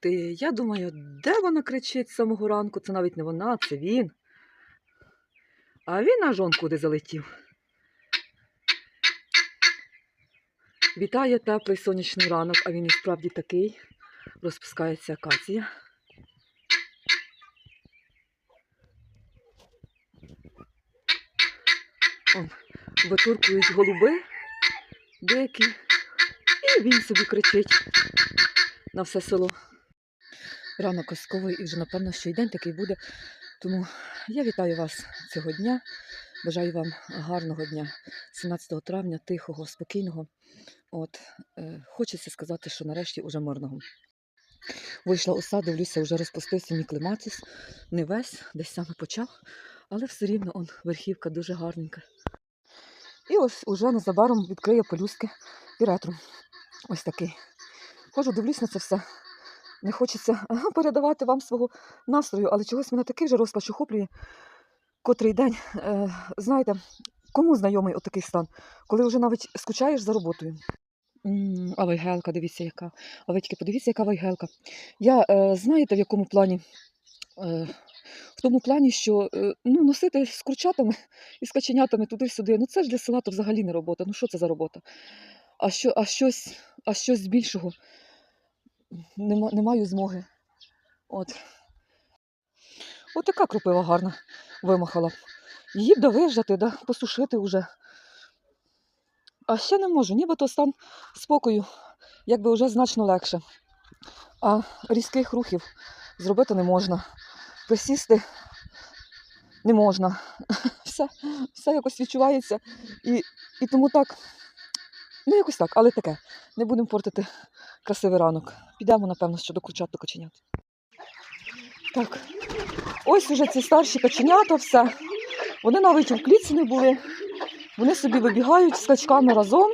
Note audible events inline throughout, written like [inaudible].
ти. Я думаю, де вона кричить з самого ранку? Це навіть не вона, це він. А він аж он куди залетів. Вітає теплий сонячний ранок, а він і справді такий. Розпускається акація. Он, витуркують голуби деякі. І він собі кричить на все село. Ранок казковий і вже напевно, що й день такий буде. Тому я вітаю вас цього дня. Бажаю вам гарного дня, 17 травня, тихого, спокійного. От, е, хочеться сказати, що нарешті уже мирного. Вийшла у сад, дивлюся, вже розпустився мій клематіс. Не весь, десь саме почав, але все рівно он, верхівка дуже гарненька. І ось уже незабаром відкриє пелюстки піретру. Ось такий. Хожу, дивлюсь на це все. Не хочеться [laughs] передавати вам свого настрою, але чогось мене такий вже розпач охоплює. Котрий день, е, знаєте, кому знайомий отакий стан, коли вже навіть скучаєш за роботою. А вайгелка, дивіться, яка. А ви подивіться, яка вайгелка. Я е, знаєте, в якому плані? Е, в тому плані, що е, ну, носити з курчатами і з каченятами туди-сюди, ну це ж для села то взагалі не робота. Ну що це за робота? А, що, а, щось, а щось більшого нема, не маю змоги. От. От така кропива гарна вимахала. Її б да вижати, да посушити вже. А ще не можу, нібито стан спокою, якби вже значно легше. А різких рухів зробити не можна. Присісти не можна. [laughs] Все, все якось відчувається. І, і тому так, ну якось так, але таке. Не будемо портити красивий ранок. Підемо, напевно, що до курчат до каченят. Так, ось уже ці старші каченята, все. Вони навіть у клітці не були. Вони собі вибігають з качками разом.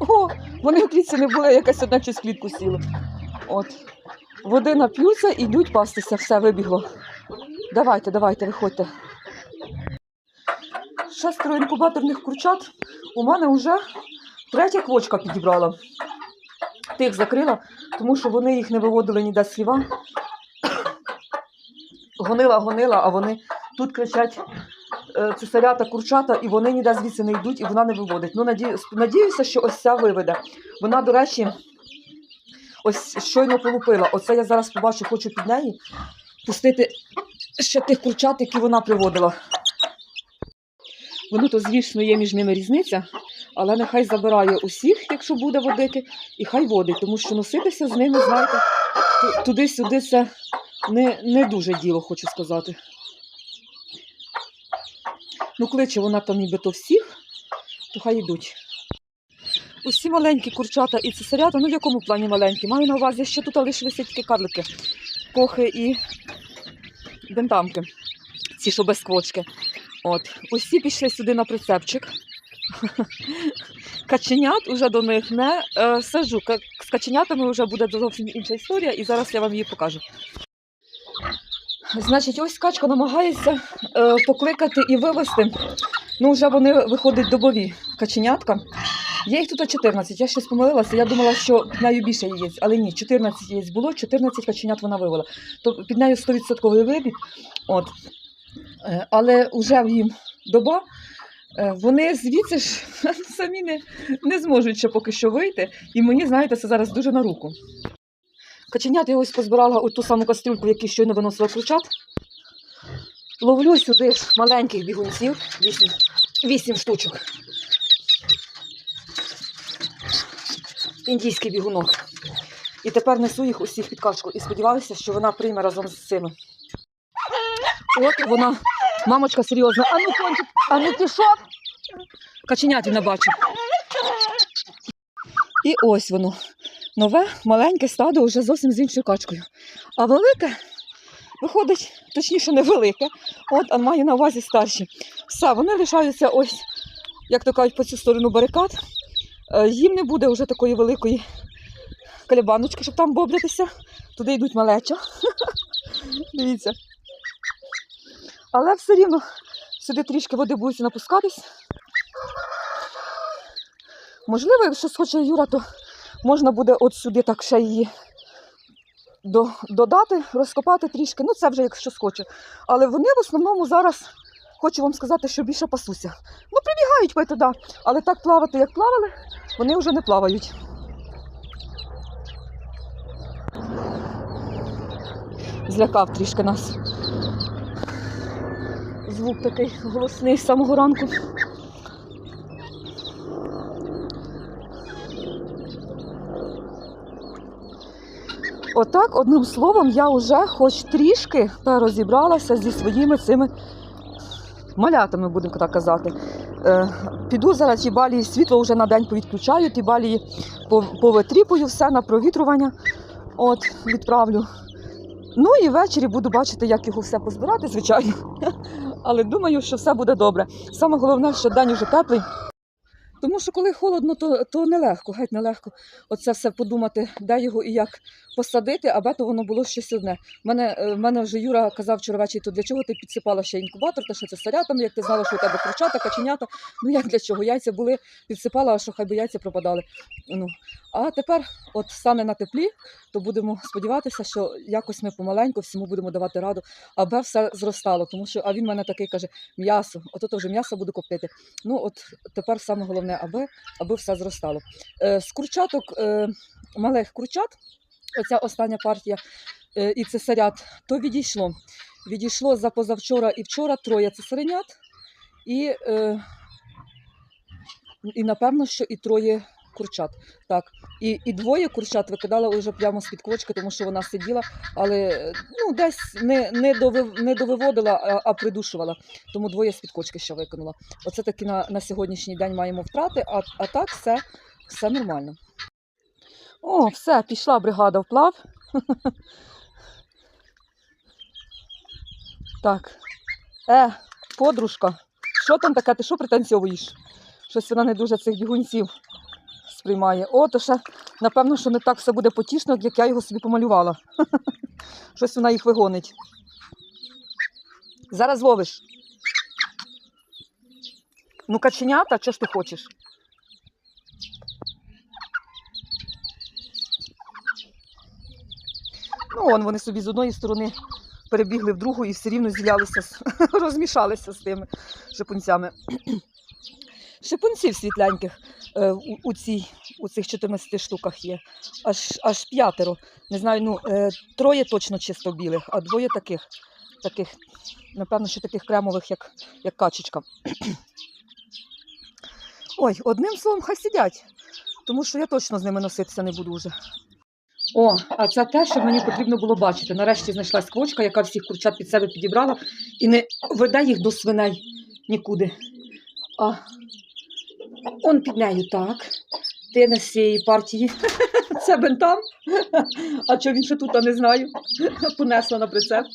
О, вони в клітці не були, якась одна через клітку сіла. От. Води нап'ються і йдуть пастися, все вибігло. Давайте, давайте, виходьте. Шестеро інкубаторних курчат у мене вже третя квочка підібрала. Тих закрила, тому що вони їх не виводили ніде з хліва. Гонила, гонила, а вони тут кричать е, цесарята, курчата, і вони ніде звідси не йдуть, і вона не виводить. Ну, надію, надіюся, що ось ця виведе. Вона, до речі, ось щойно полупила. Оце я зараз побачу, хочу під неї пустити ще тих курчат, які вона приводила. Воно то, звісно, є між ними різниця, але нехай забирає усіх, якщо буде водити, і хай водить, тому що носитися з ними, знаєте, туди-сюди це не, не дуже діло, хочу сказати. Ну, кличе вона там нібито всіх, то хай йдуть. Усі маленькі курчата і цесарята, ну в якому плані маленькі? Маю на увазі, що тут лишилися тільки карлики, кохи і бентамки, ці, що без квочки. От, усі пішли сюди на прицепчик. [laughs] Каченят уже до них не е, саджу. Ка- З каченятами вже буде зовсім інша історія, і зараз я вам її покажу. Значить, ось качка намагається е, покликати і вивезти. Ну, вже вони виходять добові каченятка. Є їх тут 14. Я щось помилилася. Я думала, що під нею більше яєць, але ні, 14 яєць було, 14 каченят вона вивела. То під нею 100% вибіг. От. Е, Але вже їм доба. Е, Вони звідси ж [laughs] самі не, не зможуть ще поки що вийти. І мені, знаєте, це зараз дуже на руку. Каченят я ось позбирала у ту саму кастрюльку, в щойно виносила кручат. Ловлю сюди маленьких бігунців, вісім, вісім штучок. Індійський бігунок. І тепер несу їх усіх під качку і сподіваюся, що вона прийме разом з цими. От вона, мамочка серйозна. А ну, кончик, а ну пішов. Каченят не бачив. І ось воно. Нове маленьке стадо вже зовсім з іншою качкою. А велике виходить, точніше, не велике. От, а маю на увазі старші. Все, вони лишаються ось, як то кажуть, по цю сторону барикад. Е, Їм не буде вже такої великої калібаночки, щоб там боблятися. Туди йдуть малеча. [laughs] Дивіться. Але все рівно сюди трішки води будуть напускатись. Можливо, якщо схоче Юра, то можна буде от сюди так ще її додати, розкопати трішки. Ну, це вже якщо схоче. Але вони в основному зараз, хочу вам сказати, що більше пасуся. Ну, прибігають пити, да. але так плавати, як плавали, вони вже не плавають. Злякав трішки нас. Звук такий голосний з самого ранку. Отак, одним словом, я вже хоч трішки розібралася зі своїми цими малятами, будемо так казати. Е, піду зараз ті балії світло вже на день повідключаю, ті балії повитріпую все на провітрювання. От, відправлю. Ну і ввечері буду бачити, як його все позбирати, звичайно. Але думаю, що все буде добре. Саме головне, що день уже теплий. Тому що коли холодно, то, то нелегко, геть нелегко. Оце все подумати, де його і як посадити, аби то воно було щось одне. Мене, е, мене вже Юра казав вчора ввечері, то для чого ти підсипала ще інкубатор, та що це сарятами, як ти знала, що у тебе кручата, каченята. Ну як для чого? Яйця були, підсипала, а що хай би яйця пропадали. Ну. А тепер, от стане на теплі, то будемо сподіватися, що якось ми помаленьку всьому будемо давати раду, аби все зростало. Тому що а він мене такий каже: м'ясо, ото то вже м'ясо буду коптити. Ну от тепер саме головне, аби, аби все зростало. Е, з курчаток е, малих курчат, оця остання партія е, і цесарят, то відійшло. Відійшло за позавчора і вчора троє цесаренят, і, е, і напевно, що і троє курчат. Так. І, і двоє курчат викидала вже прямо з-під квочки, тому що вона сиділа, але ну, десь не, не, довив, не довиводила, а, а придушувала. Тому двоє з-під кочки ще викинула. Оце таки на, на сьогоднішній день маємо втрати, а, а так все, все нормально. О, все, пішла бригада вплав. [laughs] Так. Е, подружка, що там таке? Ти що пританцьовуєш? Щось вона не дуже цих бігунців сприймає. О, ще, напевно, що не так все буде потішно, як я його собі помалювала. [laughs] Щось вона їх вигонить. Зараз ловиш. Ну, каченята, що ж ти хочеш? Ну, вон вони собі з одної сторони перебігли в другу і все рівно зілялися, [laughs] розмішалися з тими шипунцями. Шипунців світленьких е, у, у, цій, у цих 14 штуках є. Аж, аж п'ятеро. Не знаю, ну, е, троє точно чисто білих, а двоє таких, таких, напевно, що таких кремових, як, як качечка. [clears throat] Ой, одним словом, хай сидять, тому що я точно з ними носитися не буду вже. О, а це те, що мені потрібно було бачити. Нарешті знайшлась квочка, яка всіх курчат під себе підібрала і не веде їх до свиней нікуди. А он під нею так. Ти не з цієї партії. [laughs] Це бентам. [laughs] А що він ще тут, а не знаю. [laughs] Понесла на прицеп.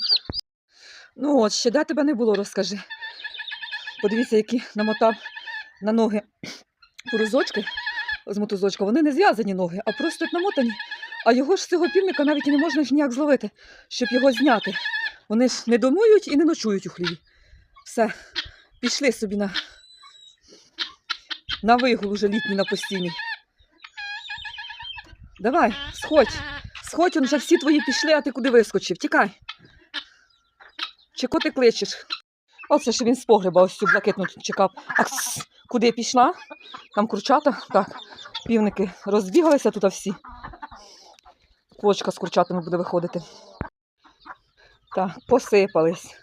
Ну от, ще де тебе не було, розкажи. Подивіться, які намотав на ноги порозочки з мотузочка. Вони не зв'язані ноги, а просто намотані. А його ж з цього півника навіть і не можна ж ніяк зловити, щоб його зняти. Вони ж не домують і не ночують у хліві. Все, пішли собі на, на вигул уже літній на постійний. Давай, сходь. Сходь, он вже всі твої пішли, а ти куди вискочив? Тікай. Чи ти кличеш? Оце ж він з погреба ось цю блакитну чекав. А куди пішла? Там курчата. Так, півники розбігалися тут всі. Квочка з курчатами буде виходити. Так, посипались.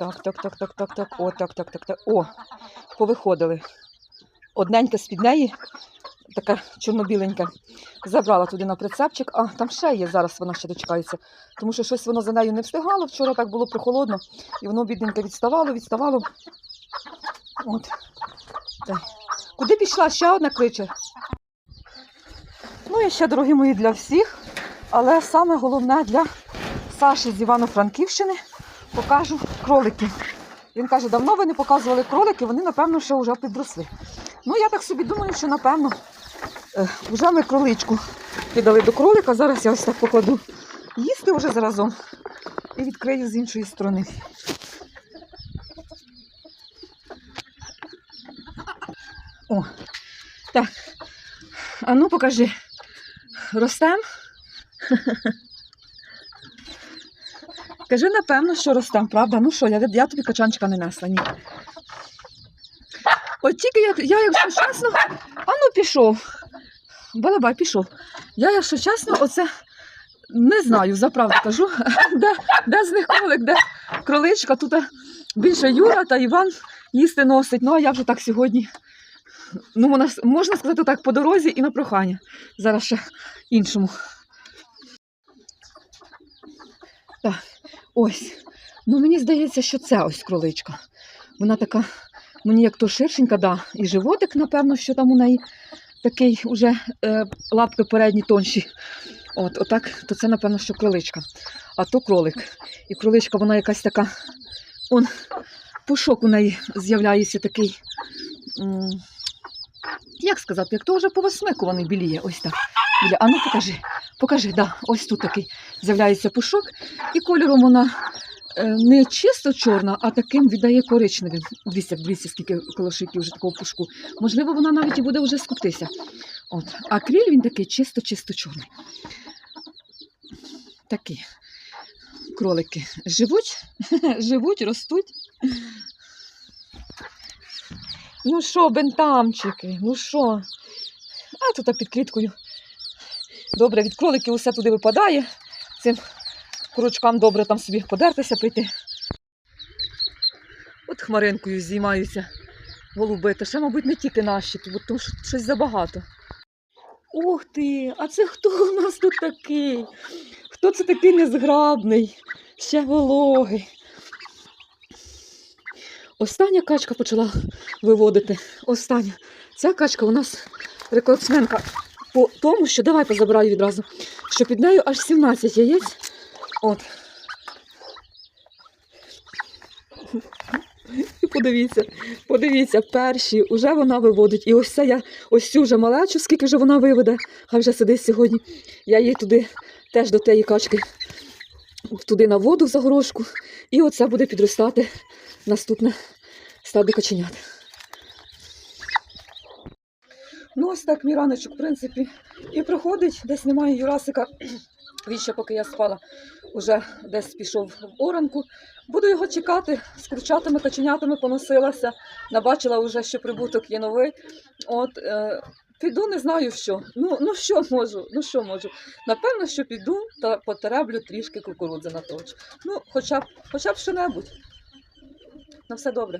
Так, так, так, так, так, так. О, так, так, так, так. О, повиходили. Одненька з-під неї, така чорно-біленька, забрала туди на прицепчик, а там ще є, зараз вона ще дочекається. Тому що щось воно за нею не встигало. Вчора так було прохолодно, і воно бідненько відставало, відставало. От. Так. Куди пішла? Ще одна кличе. Ну і ще, дорогі мої, для всіх. Але саме головне для Саші з Івано-Франківщини покажу кроликів. Він каже, давно ви не показували кролики, вони, напевно, ще вже підросли. Ну, я так собі думаю, що напевно е, вже ми кроличку кидали до кролика. Зараз я ось так покладу їсти вже заразом і відкрию з іншої сторони. О, так. А ну покажи. Ростем? [laughs] Кажи, напевно, що ростем, правда? Ну що, я, я тобі качанчика не несла, ні. От тільки як, я, якщо чесно, а ну пішов. Балабай пішов. Я, якщо чесно, оце не знаю, за правду кажу, [laughs] де, де з них кролик, де кроличка, тут більше Юра та Іван їсти носить. Ну, а я вже так сьогодні. Ну, можна, можна сказати так, по дорозі і на прохання. Зараз ще іншому. Так, ось. Ну, мені здається, що це ось кроличка. Вона така, мені як то ширшенька, да, і животик, напевно, що там у неї такий уже е, лапки передні тонші. От, отак, то це, напевно, що кроличка. А то кролик. І кроличка, вона якась така. Он, пушок у неї з'являється такий. Як сказати, як то вже по восьмикуваний біліє, ось так. Біля. А ну покажи, покажи, да, ось тут такий з'являється пушок, і кольором вона е, не чисто чорна, а таким віддає коричневим. Дивіться, дивіться, скільки колошиків вже такого пушку. Можливо, вона навіть і буде вже скуптися. От. А кріль він такий чисто-чисто чорний. Такі кролики живуть, [laughs] живуть, ростуть. Ну що, бентамчики, ну що? А тут під кліткою. Добре, від кроликів усе туди випадає. Цим курочкам добре там собі подертися прийти. От хмаринкою зіймаються голуби. Та ще, мабуть, не тільки наші, бо що щось забагато. Ух ти! А це хто у нас тут такий? Хто це такий незграбний, ще вологий? Остання качка почала виводити. Остання. Ця качка у нас рекордсменка по тому, що давай позабираю відразу, що під нею аж 17 яєць. От. Подивіться, подивіться, перші, вже вона виводить. І ось це я ось цю вже малечу, скільки вже вона виведе, хай вже сидить сьогодні. Я її туди теж до тієї качки туди на воду в загорожку. І оце буде підростати наступне стадо каченят. Ну, ось так мій раночок, в принципі, і проходить. Десь немає Юрасика. [clears throat] Він ще, поки я спала, вже десь пішов в оранку. Буду його чекати, з курчатами, каченятами поносилася. Набачила вже, що прибуток є новий. От, е, піду, не знаю що. Ну, ну що можу, ну що можу. Напевно, що піду та потереблю трішки кукурудзи на точ. Ну, хоча б, хоча б що-небудь. На все добре.